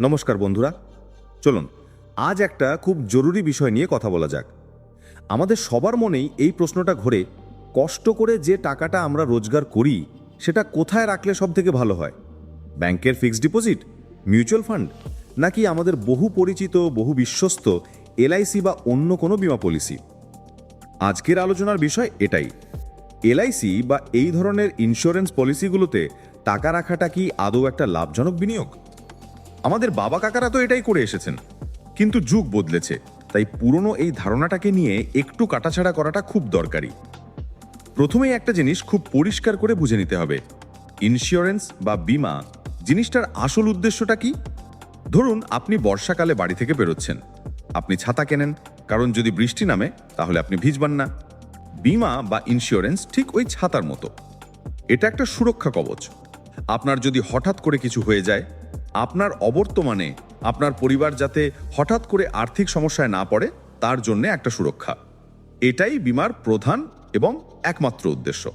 নমস্কার বন্ধুরা। চলুন, আজ একটা খুব জরুরি বিষয় নিয়ে কথা বলা যাক। আমাদের সবার মনেই এই প্রশ্নটা ঘোরে, কষ্ট করে যে টাকাটা আমরা রোজগার করি, সেটা কোথায় রাখলে সব থেকে ভালো হয়? ব্যাংকের ফিক্সড ডিপোজিট, মিউচুয়াল ফান্ড, নাকি আমাদের বহু পরিচিত, বহু বিশ্বস্ত এলআইসি বা অন্য কোনো বিমা পলিসি? আজকের আলোচনার বিষয় এটাই। এলআইসি বা এই ধরনের ইন্স্যুরেন্স পলিসিগুলোতে টাকা রাখাটা কি আদৌ একটা লাভজনক বিনিয়োগ? আমাদের বাবা কাকারা তো এটাই করে এসেছেন। কিন্তু যুগ বদলেছে, তাই পুরনো এই ধারণাটাকে নিয়ে একটু কাটাছাড়া করাটা খুব দরকারি। প্রথমেই একটা জিনিস খুব পরিষ্কার করে বুঝে নিতে হবে ইন্স্যুরেন্স বা বিমা জিনিসটার আসল উদ্দেশ্যটা কি? ধরুন, আপনি বর্ষাকালে বাড়ি থেকে বেরোচ্ছেন, আপনি ছাতা কেনেন, কারণ যদি বৃষ্টি নামে, তাহলে আপনি ভিজবান না। বিমা বা ইন্স্যুরেন্স ঠিক ওই ছাতার মতো। এটা একটা সুরক্ষা কবচ। আপনার যদি হঠাৎ করে কিছু হয়ে যায় আপনার অবর্তমানে আপনার পরিবার যাতে হঠাৎ করে আর্থিক সমস্যায় না পড়ে, তার জন্য একটা সুরক্ষা। এটাই বিমার প্রধান এবং একমাত্র উদ্দেশ্য।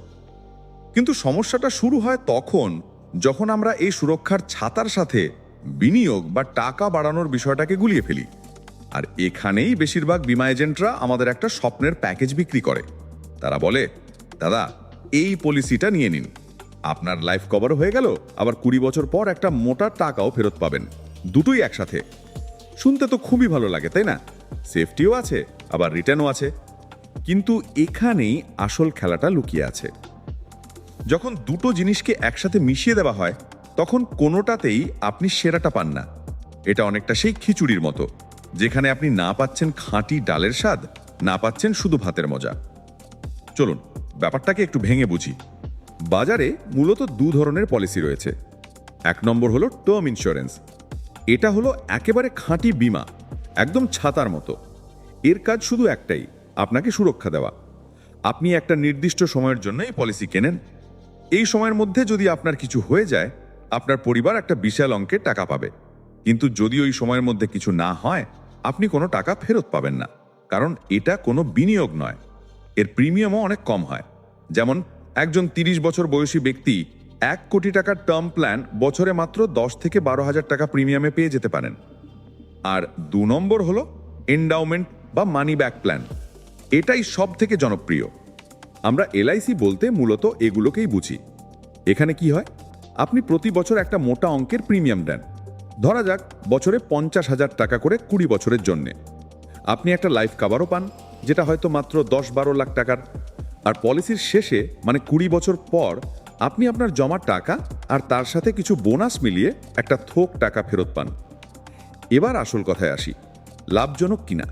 কিন্তু সমস্যাটা শুরু হয় তখন যখন আমরা এই সুরক্ষার ছাতার সাথে বিনিয়োগ বা টাকা বাড়ানোর বিষয়টাকে গুলিয়ে ফেলি। আর এখানেই বেশিরভাগ বিমা এজেন্টরা আমাদের একটা স্বপ্নের প্যাকেজ বিক্রি করে। তারা বলে, দাদা, এই পলিসিটা নিয়ে নিন। আপনার লাইফ কভার হয়ে গেল, আবার কুড়ি বছর পর একটা মোটা টাকাও ফেরত পাবেন। দুটোই একসাথে। শুনতে তো খুবই ভালো লাগে, তাই না? সেফটিও আছে, আবার রিটার্নও আছে। কিন্তু এখানেই আসল খেলাটা লুকিয়ে আছে। যখন দুটো জিনিসকে একসাথে মিশিয়ে দেওয়া হয়, তখন কোনোটাতেই আপনি সেরাটা পান না। এটা অনেকটা সেই খিচুড়ির মতো, যেখানে আপনি না পাচ্ছেন খাঁটি ডালের স্বাদ, না পাচ্ছেন শুধু ভাতের মজা। চলুন, ব্যাপারটাকে একটু ভেঙে বুঝি। বাজারে মূলত দু ধরনের পলিসি রয়েছে। এক নম্বর হলো টার্ম ইন্স্যুরেন্স এটা হলো একেবারে খাঁটি বিমা, একদম ছাতার মতো। এর কাজ শুধু একটাই, আপনাকে সুরক্ষা দেওয়া। আপনি একটা নির্দিষ্ট সময়ের জন্য এই পলিসি কেনেন। এই সময়ের মধ্যে যদি আপনার কিছু হয়ে যায়, আপনার পরিবার একটা বিশাল অঙ্কের টাকা পাবে। কিন্তু যদি ওই সময়ের মধ্যে কিছু না হয়, আপনি কোনো টাকা ফেরত পাবেন না। কারণ এটা কোনো বিনিয়োগ নয়। এর প্রিমিয়ামও অনেক কম হয়। যেমন একজন তিরিশ বছর বয়সী ব্যক্তি এক কোটি টাকার টার্ম প্ল্যান বছরে মাত্র দশ থেকে বারো হাজার টাকা প্রিমিয়ামে পেয়ে যেতে পারেন। আর দু নম্বর হলো এন্ডাউমেন্ট বা মানি ব্যাক প্ল্যান এটাই সব থেকে জনপ্রিয়। আমরা এলআইসি বলতে মূলত এগুলোকেই বুঝি। এখানে কি হয়? আপনি প্রতি বছর একটা মোটা অঙ্কের প্রিমিয়াম দেন। ধরা যাক, বছরে পঞ্চাশ হাজার টাকা করে কুড়ি বছরের জন্যে। আপনি একটা লাইফ কাভারও পান, যেটা হয়তো মাত্র দশ বারো লাখ টাকার। আর পলিসির শেষে মানে কুড়ি বছর পর, আপনি আপনার জমার টাকা আর তার সাথে কিছু বোনাস মিলিয়ে একটা থোক টাকা ফেরত পান। এবার আসল কথায় আসি, লাভজনক কিনা?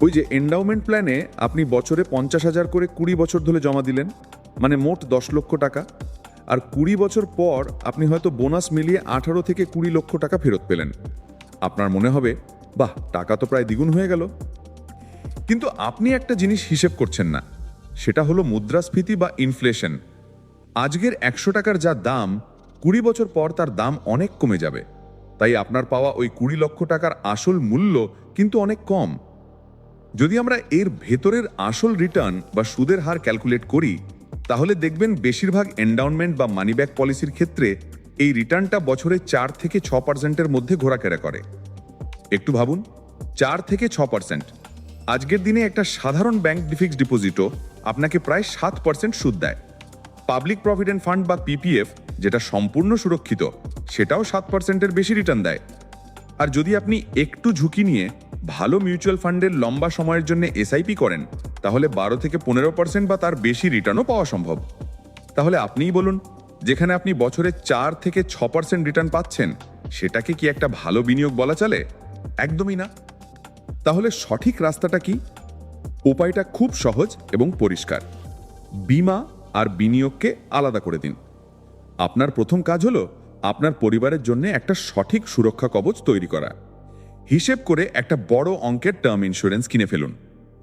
ওই যে এন্ডাউমেন্ট প্ল্যানে আপনি বছরে পঞ্চাশ হাজার করে কুড়ি বছর ধরে জমা দিলেন মানে মোট দশ লক্ষ টাকা। আর কুড়ি বছর পর আপনি হয়তো বোনাস মিলিয়ে আঠারো থেকে কুড়ি লক্ষ টাকা ফেরত পেলেন। আপনার মনে হবে, বাহ, টাকা তো প্রায় দ্বিগুণ হয়ে গেল। কিন্তু আপনি একটা জিনিস হিসেব করছেন না। সেটা হলো মুদ্রাস্ফীতি বা ইনফ্লেশন আজকের একশো টাকার যা দাম, কুড়ি বছর পর তার দাম অনেক কমে যাবে। তাই আপনার পাওয়া ওই কুড়ি লক্ষ টাকার আসল মূল্য কিন্তু অনেক কম। যদি আমরা এর ভেতরের আসল রিটার্ন বা সুদের হার ক্যালকুলেট করি, তাহলে দেখবেন বেশিরভাগ এন্ডাউনমেন্ট বা মানিব্যাক পলিসির ক্ষেত্রে এই রিটার্নটা বছরে চার থেকে ছ পার্সেন্টের মধ্যে ঘোরাফেরা করে। একটু ভাবুন, চার থেকে ছ পার্সেন্ট আজকের দিনে একটা সাধারণ ব্যাংক ফিক্সড ডিপোজিটও আপনাকে প্রায় সাত পার্সেন্ট সুদ দেয়। পাবলিক প্রভিডেন্ট ফান্ড বা পিপিএফ যেটা সম্পূর্ণ সুরক্ষিত, সেটাও সাত পার্সেন্টের বেশি রিটার্ন দেয়। আর যদি আপনি একটু ঝুঁকি নিয়ে ভালো মিউচুয়াল ফান্ডের লম্বা সময়ের জন্য এসআইপি করেন, তাহলে বারো থেকে পনেরো পার্সেন্ট বা তার বেশি রিটার্নও পাওয়া সম্ভব। তাহলে আপনিই বলুন, যেখানে আপনি বছরে চার থেকে ছ পার্সেন্ট রিটার্ন পাচ্ছেন, সেটাকে কি একটা ভালো বিনিয়োগ বলা চলে? একদমই না। তাহলে সঠিক রাস্তাটা কি? উপায়টা খুব সহজ এবং পরিষ্কার। বিমা আর বিনিয়োগকে আলাদা করে দিন। আপনার প্রথম কাজ হলো আপনার পরিবারের জন্য একটা সঠিক সুরক্ষা কবচ তৈরি করা। হিসেব করে একটা বড় অঙ্কের টার্ম ইন্স্যুরেন্স কিনে ফেলুন।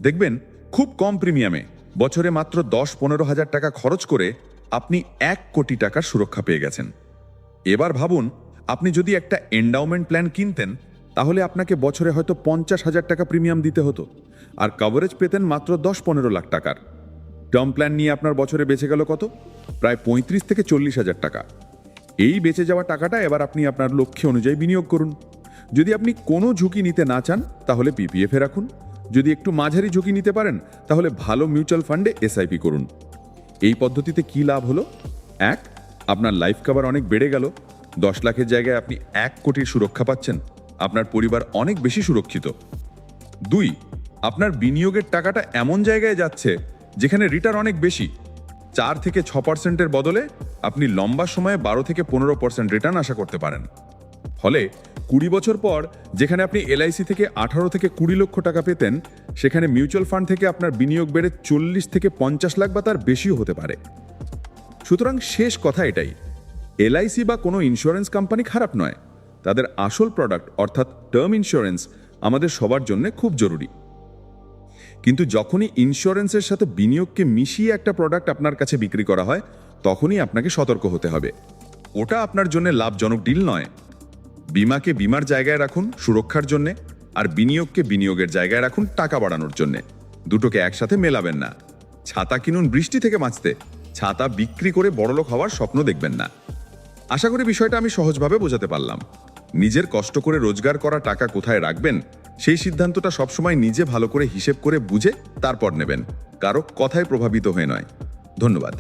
দেখবেন, খুব কম প্রিমিয়ামে বছরে মাত্র দশ পনেরো হাজার টাকা খরচ করে আপনি এক কোটি টাকার সুরক্ষা পেয়ে গেছেন। এবার ভাবুন, আপনি যদি একটা এন্ডাউমেন্ট প্ল্যান কিনতেন তাহলে আপনাকে বছরে হয়তো পঞ্চাশ হাজার টাকা প্রিমিয়াম দিতে হতো। আর কভারেজ পেতেন মাত্র দশ পনেরো লাখ টাকার। টার্ম প্ল্যান নিয়ে আপনার বছরে বেঁচে গেল কত? প্রায় পঁয়ত্রিশ থেকে চল্লিশ হাজার টাকা। এই বেঁচে যাওয়া টাকাটা এবার আপনি আপনার লক্ষ্য অনুযায়ী বিনিয়োগ করুন। যদি আপনি কোনো ঝুঁকি নিতে না চান, তাহলে পিপিএফে রাখুন। যদি একটু মাঝারি ঝুঁকি নিতে পারেন, তাহলে ভালো মিউচুয়াল ফান্ডে এসআইপি করুন। এই পদ্ধতিতে কি লাভ হলো? এক, আপনার লাইফ কভার অনেক বেড়ে গেল। দশ লাখের জায়গায় আপনি এক কোটির সুরক্ষা পাচ্ছেন। আপনার পরিবার অনেক বেশি সুরক্ষিত। দুই, আপনার বিনিয়োগের টাকাটা এমন জায়গায় যাচ্ছে যেখানে রিটার্ন অনেক বেশি। চার থেকে ছ পার্সেন্টের বদলে আপনি লম্বা সময়ে বারো থেকে পনেরো পার্সেন্ট রিটার্ন আশা করতে পারেন। ফলে কুড়ি বছর পর যেখানে আপনি এলআইসি থেকে আঠারো থেকে কুড়ি লক্ষ টাকা পেতেন, সেখানে মিউচুয়াল ফান্ড থেকে আপনার বিনিয়োগ বেড়ে চল্লিশ থেকে পঞ্চাশ লাখ বা তার বেশিও হতে পারে। সুতরাং শেষ কথা এটাই, এলআইসি বা কোনো ইন্স্যুরেন্স কোম্পানি খারাপ নয়। তাদের আসল প্রোডাক্ট অর্থাৎ টার্ম ইন্স্যুরেন্স আমাদের সবার জন্য খুব জরুরি। কিন্তু যখনই ইন্স্যুরেন্সের সাথে বিনিয়োগকে মিশিয়ে একটা প্রোডাক্ট আপনার কাছে বিক্রি করা হয়, তখনই আপনাকে সতর্ক হতে হবে। ওটা আপনার জন্য লাভজনক ডিল নয়। বিমাকে বিমার জায়গায় রাখুন সুরক্ষার জন্যে আর বিনিয়োগকে বিনিয়োগের জায়গায় রাখুন টাকা বাড়ানোর জন্যে। দুটোকে একসাথে মেলাবেন না। ছাতা কিনুন বৃষ্টি থেকে বাঁচতে। ছাতা বিক্রি করে বড়লোক হওয়ার স্বপ্ন দেখবেন না। আশা করি বিষয়টা আমি সহজভাবে বোঝাতে পারলাম। নিজের কষ্ট করে রোজগার করা টাকা কোথায় রাখবেন? সেই সিদ্ধান্তটা সবসময় নিজে ভালো করে হিসেব করে বুঝে তারপর নেবেন। কারও কথায় প্রভাবিত হয়ে নয়। ধন্যবাদ।